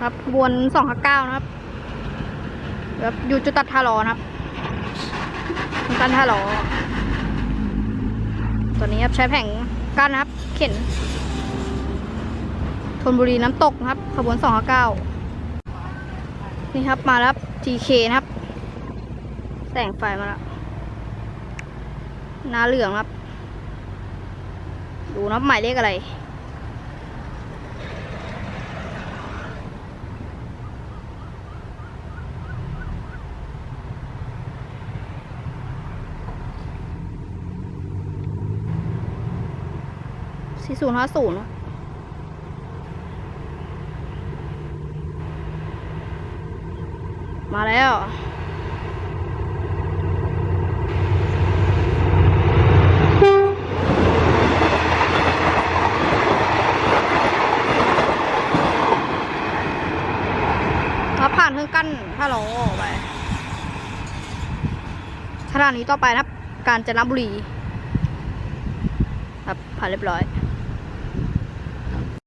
ครับขบวนสองห้าเก้านะครับครับอยู่จุดตัดท่ารอนะครับจุดตัดท่ารอตัวนี้ครับใช้แผงกั้นนะครับ เข็นธนบุรีน้ำตกนะครับ ขบวนสองห้าเก้านี่ครับมาแล้วครับ TK นะครับ แสงไฟมาแล้วน้าเหลืองครับ ดูนับหมายเลขอะไร สี่ศูนย์ห้าศูนย์มาแล้วแล้วผ่านเครื่องกั้นถ้าเราออกไปสถานีต่อไปนะครับ กาญจนบุรี ครับผ่านเรียบร้อย